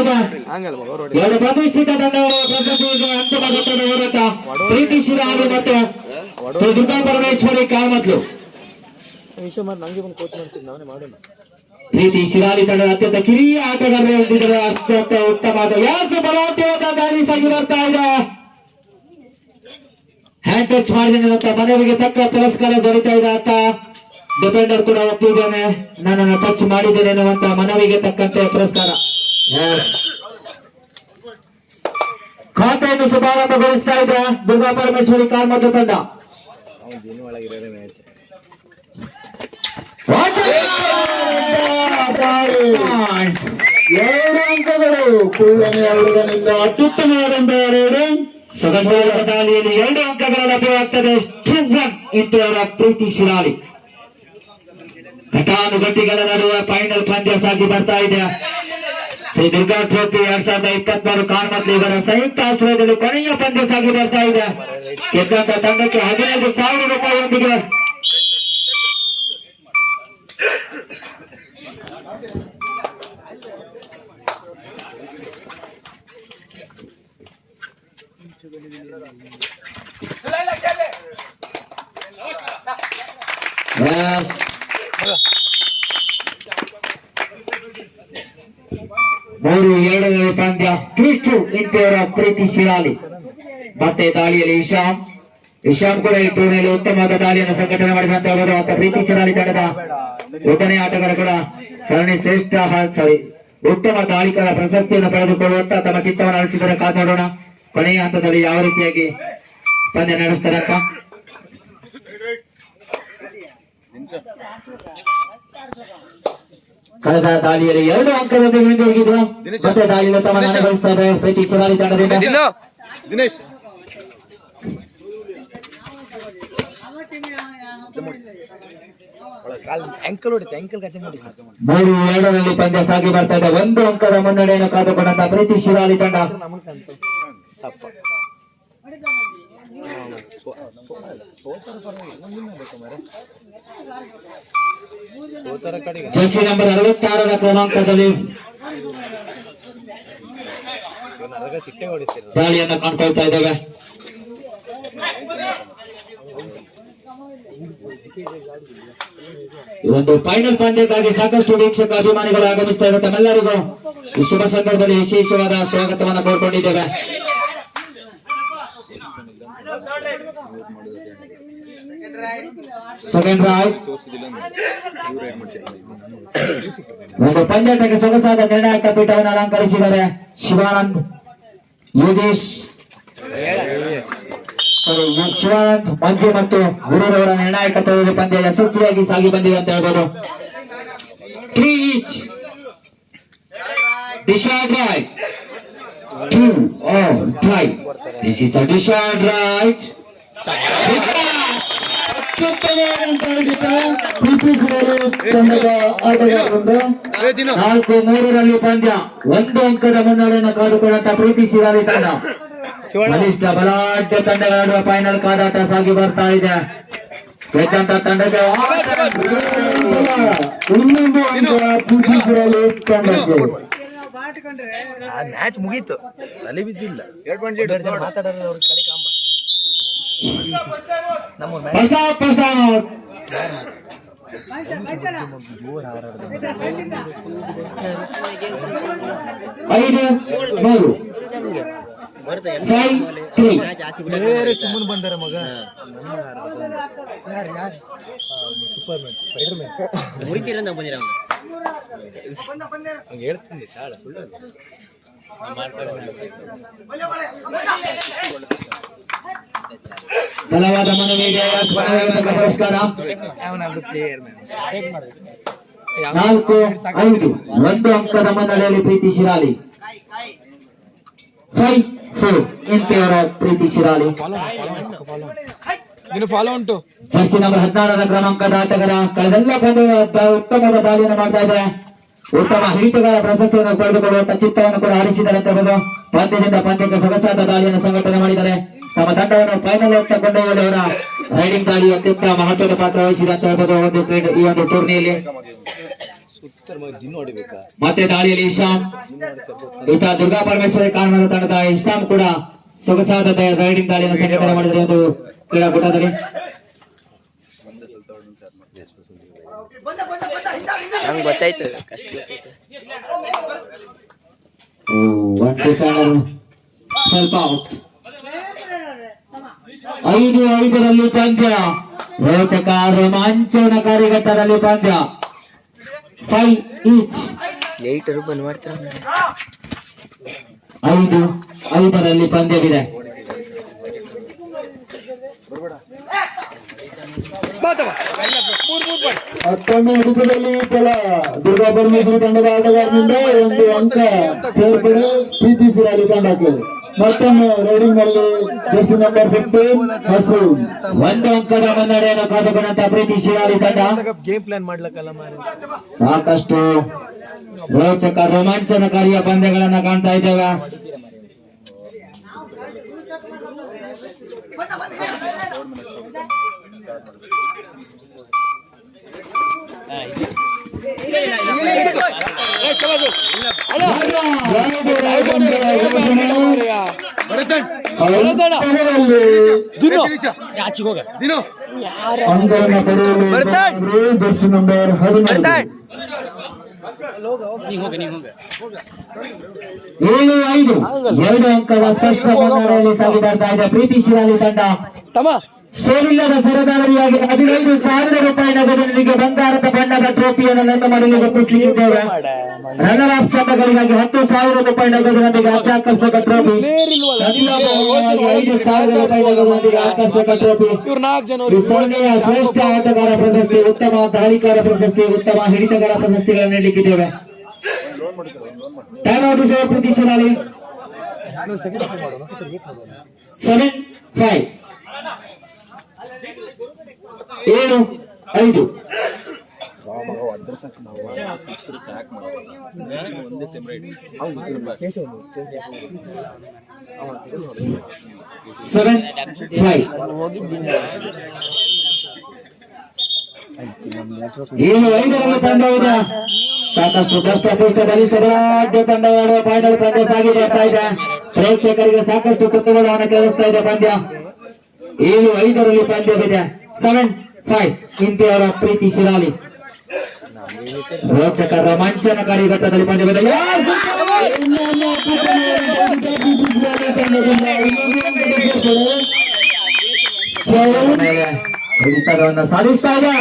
ಇದೆ ಎರಡು ಪ್ರತಿಷ್ಠಿತ ತಂಡಗಳು ಪ್ರಶಸ್ತಿ ಅಂತಿಮ ಘಟ್ಟದ ಹೋರಾಟ. ಪ್ರೀತಿ ಶಿರಾಣಿ ಮತ್ತು ಶ್ರೀ ದುರ್ಗಾ ಪರಮೇಶ್ವರಿ ಕಾಮತ್ಲು. ಪ್ರೀತಿ ಶಿರಾಲಿ ತಂಡದ ಅತ್ಯಂತ ಕಿರಿಯ ಆಟಗಾರರು ಹೊಂದಿದ್ದಾರೆ ಅತ್ಯಂತ ಉತ್ತಮವಾದ ವ್ಯಾಸ ಬಲವಂತವಾದ ದಾಳಿ ಸಾಗಿ ಬರ್ತಾ ಇದೆ. ಹ್ಯಾಂಡ್ ಟಚ್ ಮಾಡಿದ ನಂತರ ಮನವಿಗೆ ತಕ್ಕ ಪುರಸ್ಕಾರ ದೊರೀತಾ ಇದೆ ಅಂತ ಡಿಫೆಂಡರ್ ಕೂಡ ಒಪ್ಪಿದ್ದೇನೆ. ನನ್ನನ್ನು ಟಚ್ ಮಾಡಿದ್ದೇನೆ ಅನ್ನುವಂತ ಮನವಿಗೆ ತಕ್ಕಂತೆ ಪುರಸ್ಕಾರ. ಖಾತೆಯನ್ನು ಶುಭಾರಂಭಗೊಳಿಸ್ತಾ ಇದೆ ದುರ್ಗಾ ಪರಮೇಶ್ವರಿ ಕಾರ್ಮತ ತಂಡ. ಎರಡು ಅಂಕಗಳು ಕೂಡಲೇ ಹುಡುಗನಿಂದ ಅತ್ಯುತ್ತಮವಾದಂತಹ ಎರಡು ಸದಸ್ಯರ ದಾಳಿಯಲ್ಲಿ ಎರಡು ಅಂಕಗಳ ಲಭ್ಯವಾಗ್ತದೆ ಇಟ್ಟವರ ಪ್ರೀತಿ ಶಿರಾಲಿ ಘಟಾನುಘಟಿಗಳ ನಡುವೆ ಫೈನಲ್ ಪಂದ್ಯ ಸಾಗಿ ಬರ್ತಾ ಇದೆ. ಶ್ರೀ ದುರ್ಗಾ ಟ್ರೋಫಿ ಎರಡ್ ಸಾವಿರದ ಇಪ್ಪತ್ಮೂರು ಕಾನ್ಮತ್ಲಿ ಇವರ ಸಂಯುಕ್ತ ಆಶ್ರಯದಲ್ಲಿ ಕೊನೆಯ ಪಂದ್ಯ ಸಾಗಿ ಬರ್ತಾ ಇದೆ. ಗೆದ್ದಂತ ತಂಡಕ್ಕೆ ಹದಿನೈದು ಸಾವಿರ ರೂಪಾಯಿಯೊಂದಿಗೆ ಮೂರು ಎರಡನೇ ಪಂದ್ಯ ಕ್ರಿಚು ಇಂತಿಯವರ ಪ್ರೀತಿ ಶಿರಾಲಿ. ಮತ್ತೆ ದಾಳಿಯಲ್ಲಿ ಇಶಾಮ್. ಇಶಾಂ ಕೂಡ ಈ ಟೂರ್ನಿಯಲ್ಲಿ ಉತ್ತಮವಾದ ದಾಳಿಯನ್ನು ಸಂಘಟನೆ ಮಾಡಿದಂತ ಅವರು ಮತ್ತೆ ಪ್ರೀತಿ ಶಿರಾಲಿ ತಂಡದ ಉತ್ತನೇ ಆಟಗಾರ ಕೂಡ. ಸರಣಿ ಶ್ರೇಷ್ಠ ಸಾರಿ ಉತ್ತಮ ದಾಳಿಕರ ಪ್ರಶಸ್ತಿಯನ್ನು ಪಡೆದುಕೊಳ್ಳುವಂತ ತಮ್ಮ ಚಿತ್ತವನ್ನು ಅಳಿಸಿದರೆ ಕಾತಾಡೋಣ ಕೊನೆಯ ಹಂತದಲ್ಲಿ ಯಾವ ರೀತಿಯಾಗಿ ಪಂದ್ಯ ನಡೆಸ್ತಾರೆ ಅಂತ ಕಳೆದ ದಾಳಿಯಲ್ಲಿ ಎರಡು ಅಂಕದೊಂದಿಗೆ ಹೋಗಿದ್ರು ಮತ್ತೆ ದಾಳಿಯಲ್ಲಿ ತಮ್ಮ ಅನುಭವಿಸ್ತಾರೆ ಪ್ರೀತಿ ಶಿವಾಲಿ ತಂಡದಿಂದ. ದಿನೇಶ್. ಮೂರು ಎರಡರಲ್ಲಿ ಪಂದ್ಯ ಸಾಗಿ ಬರ್ತಾ ಇದೆ. ಒಂದು ಅಂಕದ ಮುನ್ನಡೆಯನ್ನು ಕಾದುಕೊಂಡಂತ ಪ್ರೀತಿ ಶಿರಾಲಿ ತಂಡ. ಜರ್ಸಿ ನಂಬರ್ ಅರವತ್ತಾರರ ಕ್ರಮಾಂಕದಲ್ಲಿ ದಾಳಿಯನ್ನು ಕಾಣ್ಕೊಳ್ತಾ ಇದ್ದೇವೆ. ಒಂದು ಫೈನಲ್ ಪಂದ್ಯಕ್ಕಾಗಿ ಸಾಕಷ್ಟು ವೀಕ್ಷಕ ಅಭಿಮಾನಿಗಳು ಆಗಮಿಸ್ತಾ ಇರುವ ತಮ್ಮೆಲ್ಲರಿಗೂ ಶುಭ ಸಂದರ್ಭದಲ್ಲಿ ವಿಶೇಷವಾದ ಸ್ವಾಗತವನ್ನು ಕೋರ್ಕೊಂಡಿದ್ದೇವೆ. ಸೆಕೆಂಡ್ ರೈಟ್ ತೋರಿಸುದಿಲ್ಲ ಇವ್ರು ಏನ್ ಮಾಡ್ತಾರೆ ಒಂದು ಪಂದ್ಯಾಟಕ್ಕೆ ಸೊಗಸಾದ ನಿರ್ಣಾಯಕ ಪೀಠವನ್ನು ಅಲಂಕರಿಸಿದ್ದಾರೆ ಶಿವಾನಂದ್ ಯೋಗೇಶ್ ಸಾರಿ, ಯು- ಶಿವಾನಂದ್ ಮಂಜು ಮತ್ತು ಗುರುರವರ ನಿರ್ಣಾಯಕತ್ವದಲ್ಲಿ ಪಂದ್ಯ ಯಶಸ್ವಿಯಾಗಿ ಸಾಗಿ ಬಂದಿದೆ ಅಂತ ಹೇಳ್ಬೋದು three each ಡಿಶಾರ್ಡ್ right two are tie this is the ಡಿಶಾರ್ಡ್ right ತಂಡದ ಆಟಗಾರರೊಂದು. ನಾಲ್ಕು ಮೂರರಲ್ಲಿ ಪಂದ್ಯ. ಒಂದು ಅಂಕದ ಮುನ್ನಡೆಯನ್ನು ಕಾದುಕೊಂಡಂತ ಪ್ರೀತಿ ಶಿವಾಲಿ ತಂಡ. ಬಲಿಷ್ಠ ಬಲಾಢ್ಯ ತಂಡಗಳಾಡುವ ಫೈನಲ್ ಕಾದಾಟ ಸಾಗಿ ಬರ್ತಾ ಇದೆ. ಗೆದ್ದಂತ ತಂಡಕ್ಕೆ ಇನ್ನೊಂದು ಅಂಕ ಪ್ರೀತಿ ಶಿವಾಲಿ ತಂಡಕ್ಕೆ. ಆ ಮ್ಯಾಚ್ ಮುಗೀತು. ತಲೆ ಬಿಸಿಲ್ಲ ಎರಡು ಪಾಯಿಂಟ್ ಮಾತಾಡೋದು ಅವ್ರ ಕಡೆ ಕಾಂಬ. ಐದು ಮೂರು ಫೈವ್ ತ್ರೀ ಬೇರೆ ಸುಮ್ಮನೆ ಬಂದಾರ ಮಗ ಸೂಪರ್ ಮ್ಯಾನ್ ಸ್ಪೈಡರ್ ಮ್ಯಾನ್ ಮುರಿತೀರಂತ ಬಂದಿರ ಹಂಗೆ ಹೇಳ್ತೀನಿ ಚಾಳ ಸುಳ್ಳು ಪ್ಲೇಯರ್ ಮ್ಯಾನ್ ನಾಲ್ಕು, ಐದು, ಒಂದು ಅಂಕದ ಮುನ್ನಡೆಯಲ್ಲಿ ಪ್ರೀತಿ ಶಿರಾಲಿ ಫೈವ್ ಫೋರ್ ಎಂಪಿಯವರ ಪ್ರೀತಿ ಶಿರಾಲಿ ಜರ್ಸಿ ನಂಬರ್ ಹದಿನಾರರ ಕ್ರಮಾಂಕದ ಆಟಗಾರ, ಕಳೆದೆಲ್ಲ ಪಂದ್ಯಗಳ ಉತ್ತಮವಾದ ದಾಳಿಯನ್ನು ಮಾಡ್ತಾ ಇದೆ. ಉತ್ತಮ ಹಿಡಿತಗಾರ ಪ್ರಶಸ್ತಿಯನ್ನು ಪಡೆದುಕೊಳ್ಳುವಂತ ಚಿತ್ತವನ್ನು ಕೂಡ ಆರಿಸಿದ್ದಾರೆ ಪಂದ್ಯದಿಂದ ಪಂದ್ಯಕ್ಕೆ ಸೊಗಸಾದ ದಾಳಿಯನ್ನು ಸಂಘಟನೆ ಮಾಡಿದ್ದಾರೆ. ತಮ್ಮ ತಂಡವನ್ನು ಫೈನಲ್ ಅಂತ ಅವರ ರೈಡಿಂಗ್ ಗಾಡಿ ಅತ್ಯಂತ ಮಹತ್ವದ ಪಾತ್ರ ವಹಿಸಿದೆ ಅಂತ ಹೇಳ್ಬೋದು ಒಂದು ಕ್ರೀಡೆ ಈ ಒಂದು ಟೂರ್ನಿಯಲ್ಲಿ ಮತ್ತೆ ದಾಳಿಯಲ್ಲಿ ಇಶಾಮ್ ಈತ ದುರ್ಗಾ ಪರಮೇಶ್ವರಿ ಕಾರಣದ ತಂಡದ ಇಸ್ಲಾಂ ಕೂಡ ಸೊಗಸಾದ ರೈಡಿಂಗ್ ದಾಳಿಯನ್ನು ಸಂಘಟನೆ ಮಾಡಿದರೆ ಒಂದು ಕ್ರೀಡಾಕೂಟದಲ್ಲಿ. ನಂಗೆ ಗೊತ್ತಾಯ್ತು. ಕಷ್ಟ. ಸ್ವಲ್ಪ ಔಟ್ ಐದು ಐದರಲ್ಲಿ ಪಂದ್ಯ. ರೋಚಕ ರೋಮಾಂಚನಕಾರಿ ಘಟ್ಟದಲ್ಲಿ ಪಂದ್ಯ. Five each. ಏಯ್ಟರು ಬಂದ್ ಮಾಡ್ತಾರೆ? ಐದು ಐದರಲ್ಲಿ ಪಂದ್ಯವಿದೆ. ಮತ್ತೊಮ್ಮೆ ಹಿಡಿತದಲ್ಲಿ ಕೆಲ ದುರ್ಗಾ ಪರಮೇಶ್ವರಿ ತಂಡದ ಆಟಗಾರರಿಂದ ಒಂದು ಅಂಕ ಸೇರ್ಪಡೆ ಪ್ರೀತಿಸಿರಲಿ ತಂಡಕ್ಕೆ. ಮತ್ತೊಮ್ಮೆ ರೈಡಿಂಗ್ನಲ್ಲಿ ಜರ್ಸಿ ನಂಬರ್ ಫಿಫ್ಟೀನ್ ಹಸು ಒಂದು ಅಂಕದ ಮುನ್ನಡೆಯನ್ನು ಕಾದುಕೊಂಡಂತ ಪ್ರೀತಿ ಶಿವಾರಿ ತಂಡ ಗೇಮ್ ಪ್ಲಾನ್ ಮಾಡ್ಲಕ್ಕಲ್ಲ ಮಾರಿ ಸಾಕಷ್ಟು ರೋಚಕ ರೋಮಾಂಚನಕಾರಿಯ ಪಂದ್ಯಗಳನ್ನ ಕಾಣ್ತಾ ಇದ್ದೇವೆ ನಂಬರ್ ಏಳು ಐದು ಎರಡು ಅಂಕದ ಸ್ಪಷ್ಟ ಮುನ್ನಡೆಯಲ್ಲಿ ಸಾಗಿ ಬರ್ತಾ ಇದೆ. ಪ್ರೀತಿ ಶಿರಾಲಿ ತಂಡ. ತಮ್ಮ. ಸೋಲಿಲ್ಲದ ಸರದಾವರಿಯಾಗಿ ಹದಿನೈದು ಸಾವಿರ ರೂಪಾಯಿ ನಗದಿನೊಂದಿಗೆ ಬಂಗಾರದ ಬಣ್ಣದ ಟ್ರೋಫಿಯನ್ನು ನನ್ನ ಮನೆಗೆ ಒಪ್ಪಿಸಲಿದ್ದೇವೆ. ರನ್ನರ್ ಆಫ್ ತಂಡಗಳಿಗಾಗಿ ಹತ್ತು ಸಾವಿರ ರೂಪಾಯಿ ನಗದಿನೊಂದಿಗೆ ಅತ್ಯಾಕರ್ಷಕ ಟ್ರೋಫಿ ಐದು ಸಾವಿರ ರೂಪಾಯಿ ನಗದಿನೊಂದಿಗೆ ಆಕರ್ಷಕ ಟ್ರೋಫಿ ಸ್ಪರ್ಧೆಯ ಶ್ರೇಷ್ಠ ಆಟಗಾರ ಪ್ರಶಸ್ತಿ ಉತ್ತಮ ದಾಳಿಕಾರ ಪ್ರಶಸ್ತಿ ಉತ್ತಮ ಹಿಡಿತಗಾರ ಪ್ರಶಸ್ತಿಗಳನ್ನು ನೀಡಲಿಕ್ಕಿದ್ದೇವೆ. Time out sir seven five ಏಳು ಐದು. ಸೆವೆನ್ ಫೈವ್ ಏಳು ಐದರಲ್ಲಿ ತಂಡವಿದೆ ಸಾಕಷ್ಟು ಕಷ್ಟ ಪುಷ್ಟ ಬಲಿಷ್ಠ ತಂಡವಾಡುವ ಫೈನಲ್ ಪಂದ್ಯ ಸಾಗಿ ಬರ್ತಾ ಇದೆ. ಪ್ರೇಕ್ಷಕರಿಗೆ ಸಾಕಷ್ಟು ಕುತೂಹಲವನ್ನು ಕೇಳಿಸ್ತಾ ಇದೆ ಪಂದ್ಯ. ಏಳು ಐದರಲ್ಲಿ ಪಂದ್ಯವಿದೆ? ಸೆವೆನ್ ಫೈವ್ ಇಂತಿಯವರ ಪ್ರೀತಿ ಶಿರಾಲಿ. ರೋಚಕ ರೋಮಾಂಚನಕಾರಿ ಘಟ್ಟದಲ್ಲಿ ಹಿಡಿತವನ್ನು ಸಾಧಿಸ್ತಾ ಇದೆ.